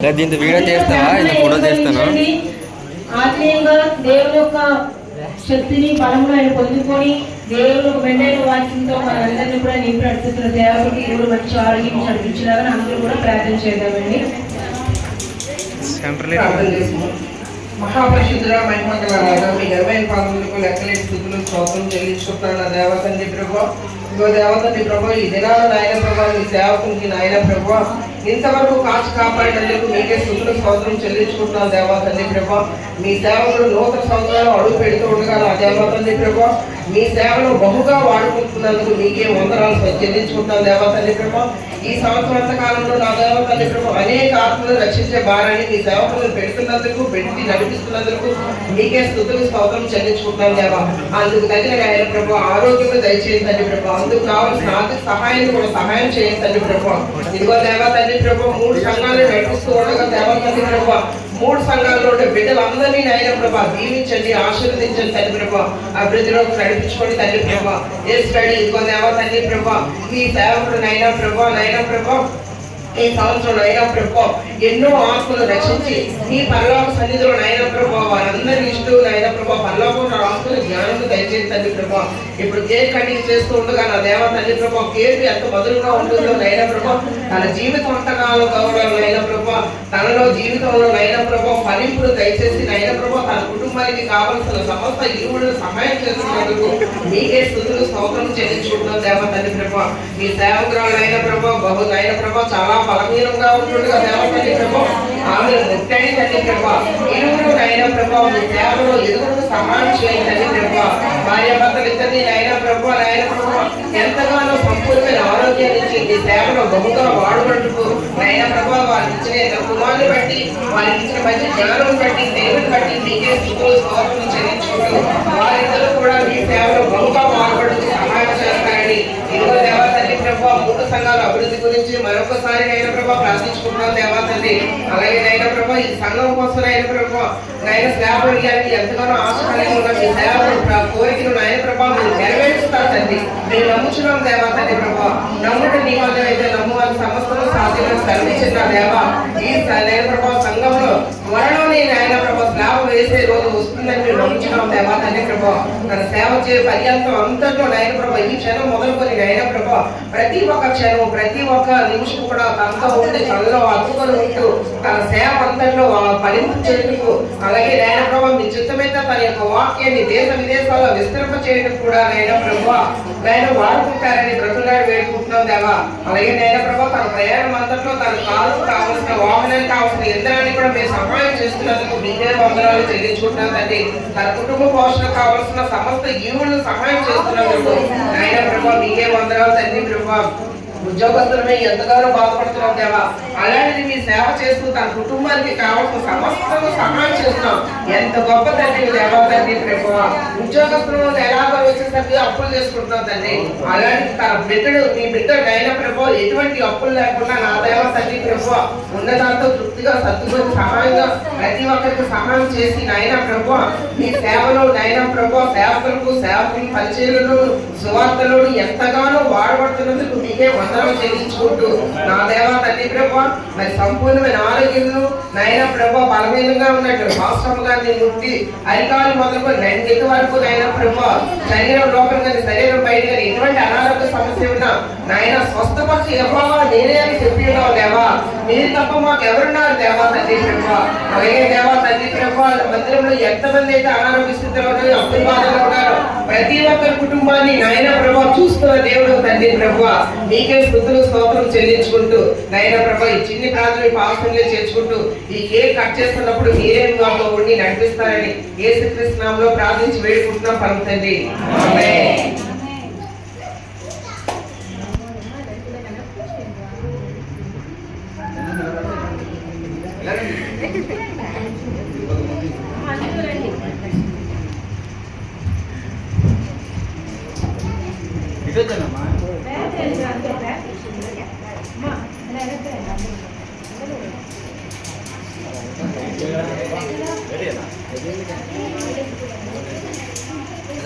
దీంతో వీడియో చేస్తావా ఇది ఫోటో చేస్తాను ఆత్మీయంగా దేవుని యొక్క శక్తిని బలమును ఆయన పొందుకొని దేవుని యొక్క మెండైన వాక్యంతో మనందరినీ కూడా నింపి నడుపుతున్న దేవుడికి దేవుడు మంచి ఆరోగ్యం నడిపించడానికి అందరూ కూడా ప్రార్థన చేద్దామండి. మహిమంగళ రాజా మీ ఇరవై పాదములకు లెక్కలేని స్థుతులు స్తోత్రం చెల్లించుకుంటున్నాను నా దేవతండి ప్రభు. ఇదో దేవత నీ ప్రభు ఈ దినాల నాయన ప్రభు నీ సేవకునికి నాయన ప్రభు ఇంతవరకు కాచి కాపాడినందుకు మీకే స్థుతులు సంవత్సరం చెల్లించుకుంటున్నాను దేవతండి ప్రభు. మీ సేవకులు నూతన సంవత్సరాలు అడుగు పెడుతూ ఉండగా నా దేవతండి ప్రభు మీ సేవను బహుగా వాడుకుంటున్నందుకు మీకే వందనాలు చెల్లించుకుంటున్నాను దేవతండి ప్రభు. ఈ సంవత్సరాంత కాలంలో నా దేవతల్లి ప్రభు అనేక ఆత్మలు రక్షించే భారాన్ని మీ సేవకులను పెడుతున్నందుకు పెట్టి నడిపిస్తున్నందుకు మీకే స్థుతులు స్తోత్రం చెల్లించుకుంటున్నాను దేవా. అందుకు తగిన ఆయన ప్రభు ఆరోగ్యం దయచేయండి ప్రభు. అందుకు కావాల్సిన ఆర్థిక సహాయాన్ని కూడా సహాయం చేయండి ప్రభు. ఇదిగో దేవా తండ్రి ప్రభు మూడు సంఘాలు నడిపిస్తూ ఉండగా దేవా తండ్రి ప్రభు మూడు సంఘాల్లో ఉండే బిడ్డలందరినీ నాయన ప్రభా దీవించండి ఆశీర్వదించండి తండ్రి ప్రభా. అభివృద్ధిలోకి నడిపించుకోండి తండ్రి ప్రభా. ఏ స్టడీ ఇదిగో దేవా తండ్రి ప్రభా మీ సేవకుడు నైనా ప్రభా నైనా ప్రభా ఈ సంవత్సరం అయినా ప్రభు ఎన్నో ఆత్మలు రక్షించి ఈ పరలోక సన్నిధిలో నాయన ప్రభు వారందరి ఇష్టం నైనా ప్రభు పరలోకంలో ఆత్మల జ్ఞానం దయచేసి తండ్రి ప్రభు. ఇప్పుడు కేక్ కటింగ్ చేస్తూ ఉండగా నా దేవ తండ్రి ప్రభు కేక్ ఎంత మధురంగా ఉంటుందో నాయన ప్రభు తన జీవితం అంతకాలం గౌరవం నాయన ప్రభు తనలో జీవితంలో నాయన ప్రభు ఫలింపులు దయచేసి నాయన ప్రభు తన కుటుంబానికి కావలసిన సమస్త ఇరువుడు సహాయం చేస్తున్నందుకు మీకే స్థుతులు స్తోత్రం చెల్లించుకుంటున్నాం దేవ తండ్రి ప్రభు. మీ సేవకురాలు నాయన ప్రభు బహు నాయన ప్రభు చాలా బలహీనంగా ఉంటుండగా దేవ ప్రభు ఆమె ముట్టడి తల్లి ప్రభు ఇరువురు అయిన ప్రభు మీ సేవలో ఇరువురు సమానం చేయండి తండ్రి ప్రభు భార్య భర్తలు ఇద్దరిని అయిన ప్రభు ఆయన ప్రభు ఎంతగానో సంపూర్ణమైన ఆరోగ్యాన్ని ఇచ్చి మీ సేవలో బహుగా వాడుకుంటూ ఆయన ప్రభు వారికి ఇచ్చిన కుమారుని బట్టి వారికి ఇచ్చిన మంచి జ్ఞానం బట్టి దేవుని బట్టి మీకే స్థితులు సోదరులు చెల్లించుకుంటూ వారిద్దరూ కూడా మీ సేవలో బహుగా పాల్పడుతూ సహాయం చేస్తారని ఇదిగో దేవా తల్లి బౌద్ధ సంఘాల అభివృద్ధి గురించి మరొకసారి నైనా ప్రభా ప్రార్థించుకుంటున్నాం దేవా తండ్రి. అలాగే నైనా ప్రభా ఈ సంఘం కోసం నైనా ప్రభా నైనా స్లాబ్ వేయడానికి ఎంతగానో ఆశ కలిగి ఉన్న మీ సేవ కోరికను నాయన ప్రభా మీరు నెరవేరుస్తారు తండ్రి. మేము నమ్ముచున్నాం దేవా తండ్రి ప్రభా. నమ్ముట నీ వల్ల అయితే నమ్మువారి సమస్తము సాధ్యమని సర్వించిన దేవా. ఈ నైన ప్రభా సంఘంలో త్వరలోనే నాయన ప్రభా స్లాబ్ వస్తుందని మేము దేవా తండ్రి తన సేవ చే పర్యంతం అంతట్లో నాయన ప్రభా ఈ క్షణం మొదలుకొని నాయన ప్రభా ప్రతి ఒక్క క్షణం ప్రతి ఒక్క నిమిషం కూడా తనతో ఉండి తనలో అద్దుకొని ఉంటూ తన సేవ అంతట్లో ఫలింపు చేయుటకు అలాగే నాయన ప్రభా మీ చిత్తమైతే తన యొక్క వాక్యాన్ని దేశ విదేశాల్లో విస్తరింప చేయడం కూడా నాయన ప్రభా నాయన వాడుకుంటారని బ్రతులాడి వేడుకుంటున్నాం దేవా అలాగే నాయన ప్రభా తన ప్రయాణం అంతట్లో తన కాలు కావలసిన వాహనానికి కావలసిన యంత్రాన్ని కూడా మేము సహాయం చేస్తున్నందుకు మీరే వందనాలు చెల్లించుకుంటున్నాం తండ్రి తన కుటుంబ పోషణ కావలసిన సమస్త జీవులను సహాయం చేస్తున్నందుకు నాయన ప్రభు మీకే వందనాలు తండ్రి ప్రభు. ఉద్యోగస్తులమే ఎంతగానో బాధపడుతున్నాం దేవా? అలాంటిది మీ సేవ చేస్తూ తన కుటుంబానికి కావాల్సిన సమస్తము సహాయం చేస్తున్నాం ఎంత గొప్ప తండ్రి దేవా తండ్రి ప్రభు ఉద్యోగస్తులు ఎలాగో వచ్చేసరికి అప్పులు చేసుకుంటున్నాం తండ్రి? అలాంటి తన బిడ్డడు మీ బిడ్డ అయిన ప్రభు ఎటువంటి అప్పులు లేకుండా నా దేవ తండ్రి ప్రభు ఉన్న దాంతో తృప్తిగా సర్దుకొని సహాయంగా ప్రతి ఒక్కరికి సహాయం చేసి నాయన ప్రభు మీ సేవలో నాయన ప్రభు సేవకులకు సేవకులు పరిచయలను సువార్తలను ఎంతగానో వాడబడుతున్నందుకు మీకే స్తోత్రం చెల్లించుకుంటూ నా దేవ తల్లి ప్రభు మరి సంపూర్ణమైన ఆరోగ్యంలో నాయన ప్రభు బలహీనంగా ఉన్నట్టు రాష్ట్రం గారిని ముట్టి అరికాలు మొదలుకొని రెండింటి వరకు నాయన ప్రభు శరీరం లోపల కానీ శరీరం బయట కానీ ఎటువంటి అనారోగ్య సమస్య ఉన్నా నాయన స్వస్థపరిచి ఎవరో నేనే అని చెప్పి ఉన్నావు దేవా. మీరు తప్ప మాకు ఎవరున్నారు దేవా తల్లి ప్రభు? అలాగే దేవా తల్లి ప్రభు మందిరంలో ఎంతమంది అయితే అనారోగ్య స్థితిలో ఉన్నారో అప్పుల బాధలో ఉన్నారు. ప్రతి ఒక్కరి కుటుంబాన్ని నాయన ప్రభు చూస్తున్న దేవుడు తండ్రి ప్రభు. మీకే స్థుతులు స్తోత్రం చెల్లించుకుంటూ నైనా ప్రభు ఈ చిన్ని ప్రాంతాన్ని పాపంలో చేర్చుకుంటూ ఈ కేక్ కట్ చేస్తున్నప్పుడు మీరే మాతో ఉండి నడిపిస్తారని యేసుక్రీస్తు నామములో ప్రార్థించి వేడుకుంటున్నాం పలుకుతండి ఆమేన్ Happy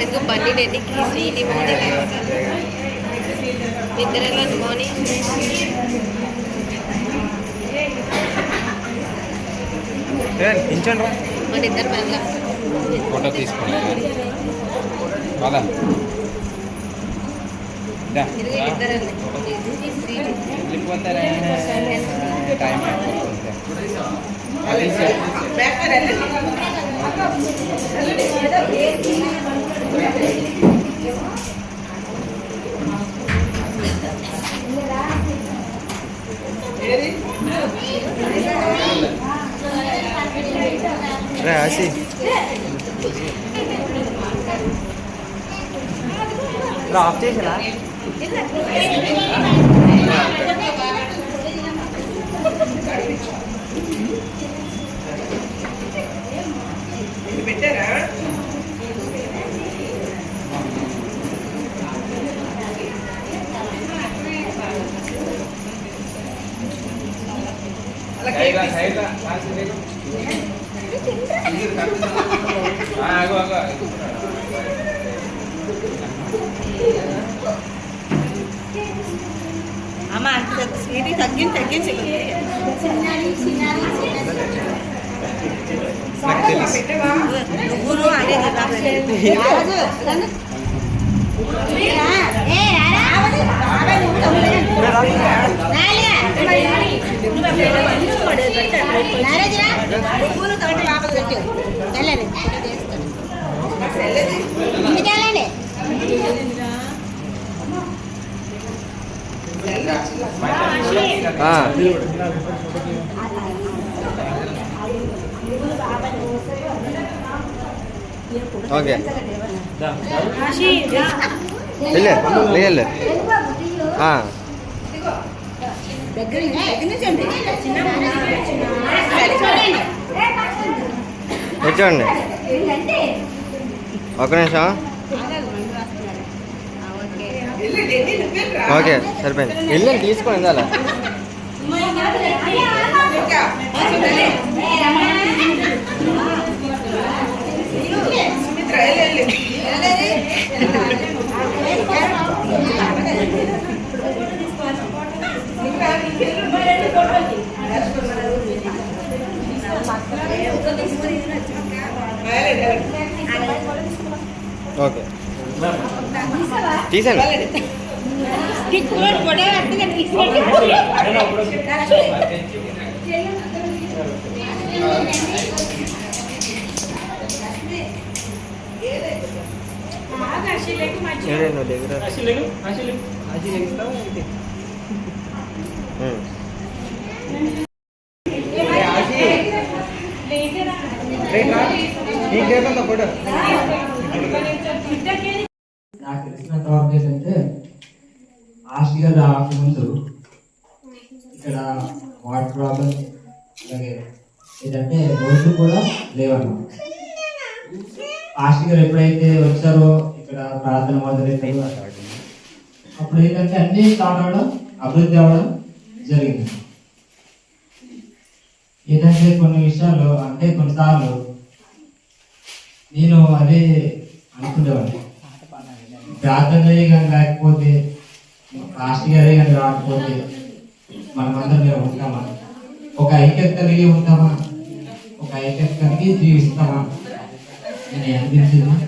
Nagkabali, dedikasi, di mo din. వెళ్ళండి మోని. పించండి రా. మన ఇద్దరు వెళ్దాం. ఫోటో తీసుకోండి. శ్రీని. వెళ్ళిపోతారా టైం బ్యాక్ సైడ్ వెళ్ళండి. ఏది? రే ఆసి. ఆఫ్ చేసినా అలా కేక్ తీసుకో. అమ్మ అంత స్వీట్ తగ్గించి తగ్గించి నాకు తెలుసు పెట్టవా నువ్వును అదే నువ్వులు తోటి లోపల పెట్టు వెళ్ళండి ఇంటికెళ్ళండి ఆ. ఓకే వెళ్ళు వెళ్ళు. దగ్గర కూర్చోండి. ఒక నిమిషం? ఓకే సరిపోయింది. వెళ్ళండి తీసుకోండి అలా ఇంకా వెళ్ళి. సుమిత్ర వెళ్ళి వెళ్ళి ఇంకా నీకెళ్ళు. వెళ్ళండి, వెళ్ళండి. ఓకే. నువ్వు దగ్గర ఉమ్. నాకు తెలిసినంత వరకు ఏంటంటే హాస్టల్ రాకముందు ఇక్కడ వాటర్ ప్రాబ్లం అలాగే ఏంటంటే కూడా లేవన్నమాట హాస్టల్ ఎప్పుడైతే వచ్చారో ఇక్కడ ప్రార్థన మొదలైతే అప్పుడు ఏంటంటే అన్ని స్టార్ట్ అవడం అభివృద్ధి అవ్వడం జరిగింది. ఏంటంటే కొన్ని విషయాలు అంటే కొన్నిసార్లు నేను అదే అనుకునేవాడిని. ప్రార్థన కానీ లేకపోతే కాస్ట్ గారే కానీ రాకపోతే మనమందరం మేము ఉంటామా? ఒక ఐక్యత కలిగి ఉంటామా? ఒక ఐక్యత కలిగి జీవిస్తామా నేను అనిపించింది?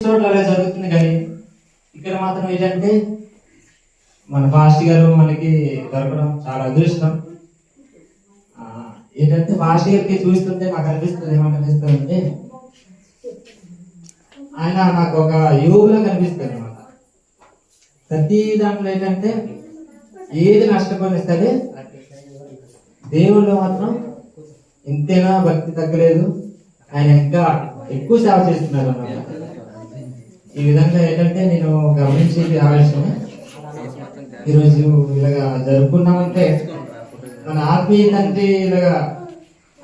చోట్ల అలా జరుగుతుంది కానీ ఇక్కడ మాత్రం ఏంటంటే మన ఫాస్ట్ గారు మనకి దొరకడం చాలా అదృష్టం. ఏంటంటే ఫాస్ట్ గారికి చూస్తుంటే నాకు అనిపిస్తుంది ఏమనిపిస్తుందంటే ఆయన నాకు ఒక యోగులా కనిపిస్తుంది అనమాట ప్రతి దాంట్లో ఏంటంటే ఏది నష్టపోయినా సరే దేవుళ్ళు మాత్రం ఇంతేనా భక్తి తగ్గలేదు ఆయన ఇంకా ఎక్కువ సేవ చేస్తున్నారు అన్నమాట. ఈ విధంగా ఏంటంటే నేను గమనించేది ఆవేశం ఈరోజు ఇలాగా జరుపుకున్నామంటే మన ఆత్మీయ తండ్రి ఇలాగా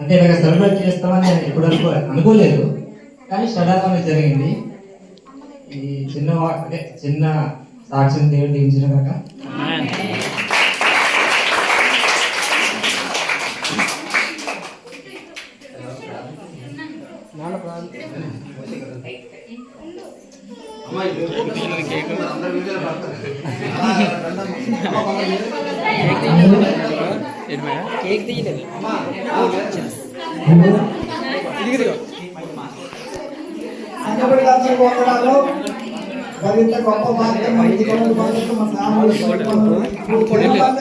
అంటే ఇలాగ సెలబ్రేట్ చేస్తామని ఎప్పుడు అనుకో అనుకోలేదు. కానీ సడన్ జరిగింది. ఈ చిన్న వా- అంటే చిన్న సాక్ష్యం దేవుడు దించిన కాక. కొట్టాలంటే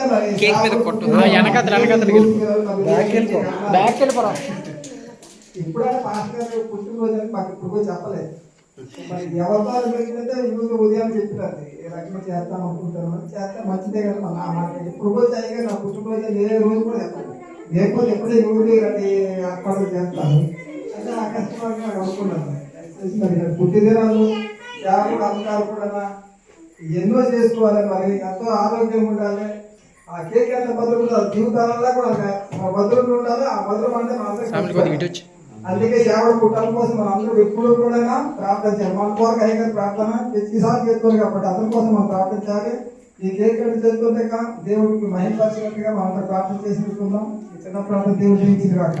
మరి కేక్ మీద కొట్టు. వెనకాతల గెలుపు. బ్యాక్ వెళ్ళిపో. బ్యాక్ వెళ్ళిపోరా గారు పుట్టినరోజు మాకు ఇప్పుడు చెప్పలేదు ఎవరితో పెరిగితే ఈరోజు ఉదయం చెప్పినది ఈ రకంగా చేస్తాం అనుకుంటారు చేస్తే మంచిదే కదా నా మాట ఇప్పుడు కూడా నా పుట్టినరోజు ఏ రోజు కూడా చెప్పాను లేకపోతే ఎప్పుడే ఊరి రండి అక్కడ చేస్తాను అంటే ఆ కష్టంగా నాకు అనుకున్నాను దయచేసి మరి పుట్టినరోజు సేవకుడు అమ్మకాలు కూడా ఎన్నో చేసుకోవాలి మరి. ఎంతో ఆరోగ్యం ఉండాలి. ఆ కేక్ ఎంత భద్రం ఉండాలి? జీవితాలలో కూడా ఒక భద్రం ఉండాలి. ఆ భద్రం అంటే మాత్రం అందుకే సేవల కుటుంబం కోసం మనం అందరూ ఎప్పుడు కూడా ప్రార్థన చేయాలి. మన కోరిక అయ్యగారు ప్రార్థన ప్రతిసారి చేస్తారు కాబట్టి అందరి కోసం మనం ప్రార్థన చేయాలి. ఈ కేక్ కట్ చేస్తుంటే దేవుడికి మహిళపరిచినట్టుగా మనం అందరూ ప్రార్థన చేసినట్టుకుందాం ఈ చిన్న ప్రార్థన దేవుడు జయించింది కాక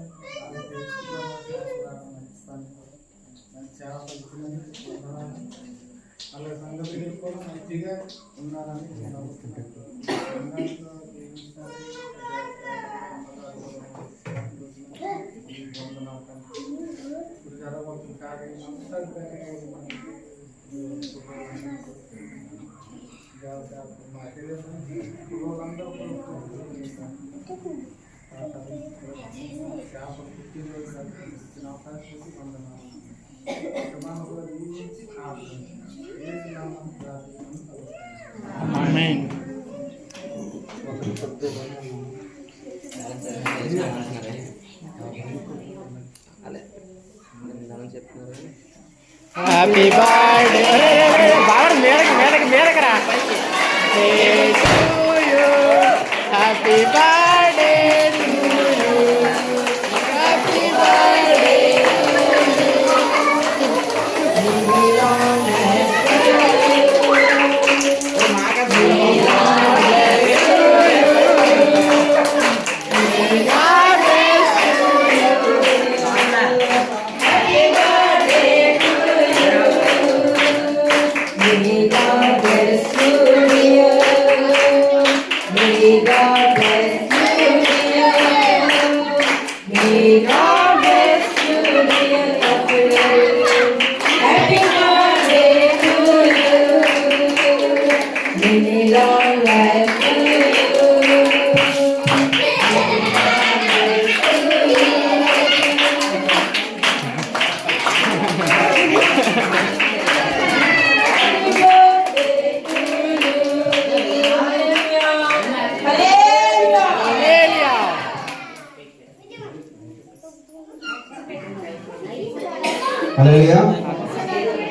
వాళ్ళ సంగతి కూడా మంచిగా ఉన్నారని నేను అనుకుంటున్నాను హ్యాపీ బర్త్డే మేడకి మేడకి మేడకరా హల్లెలూయా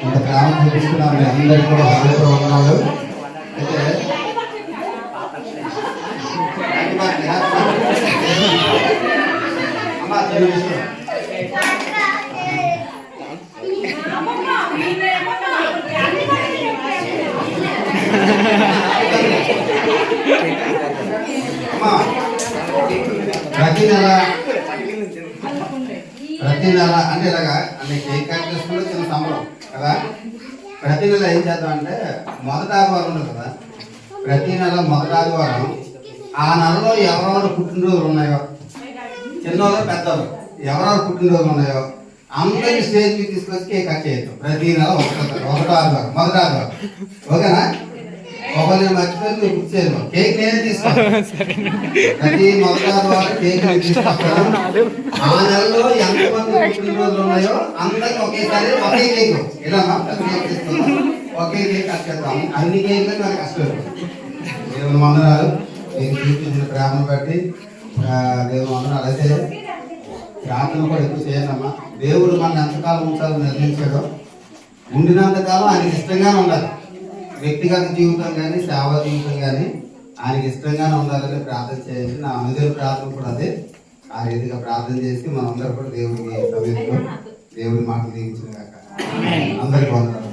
ఇంత ప్రేమ చూపిస్తున్నాం మీ అందరికీ కూడా హృదయపూర్వక ఉన్నాడు అయితే ప్రతి నెల ప్రతి నెల అంటే ఇలాగా అంటే కేక్ కూడా చిన్న సంబరం కదా? ప్రతి నెల ఏం చేద్దాం అంటే మొదటి ఆదివారం ఉండదు కదా? ప్రతి నెల మొదటి ఆదివారం ఆ నెలలో ఎవరెవరు పుట్టినరోజులు ఉన్నాయో చిన్నవాళ్ళు పెద్దవాళ్ళు ఎవరెవరు పుట్టినరోజులు ఉన్నాయో అందరినీ స్టేజ్కి తీసుకొచ్చి కేక్ కట్ చేయొచ్చు ప్రతి నెల ఒకటో ఒకటో ఆదివారం మొదటి ఆదివారం. ఓకేనా? మర్చిపోయి కేక్ నేనే తీసుకొస్తాను ప్రతి మొదటి ఆదివారం కేక్ ఆ నెలలో ఎంతమంది పుట్టినరోజులు ఉన్నాయో అందరికి ఒకేసారి ఒకే కేక్. ఇలా ఒకే కేక్ అన్ని కేక్లు నాకు కష్టం. దేవుని వందనాలు. మీరు చూపించిన ప్రేమను బట్టి ఆ, దేవుని వందనాలు. అయితే ప్రార్థన కూడా ఎక్కువ చేయండమ్మా. దేవుడు మన ఎంతకాలం ఉంచాలని నిర్ణయించాడో. ఉండినంతకాలం ఆయనకి ఇష్టంగానే ఉండాలి. వ్యక్తిగత జీవితం కానీ సేవా జీవితం కానీ ఆయనకి ఇష్టంగానే ఉండాలని ప్రార్థన చేయండి. నా అనుదిన ప్రార్థన కూడా అదే. ఆ రీతిగా ప్రార్థన చేసి మనందరూ కూడా దేవుడికి సమయంలో దేవుడి మాటలు దీవించిన కాక. అందరికీ వందనాలు.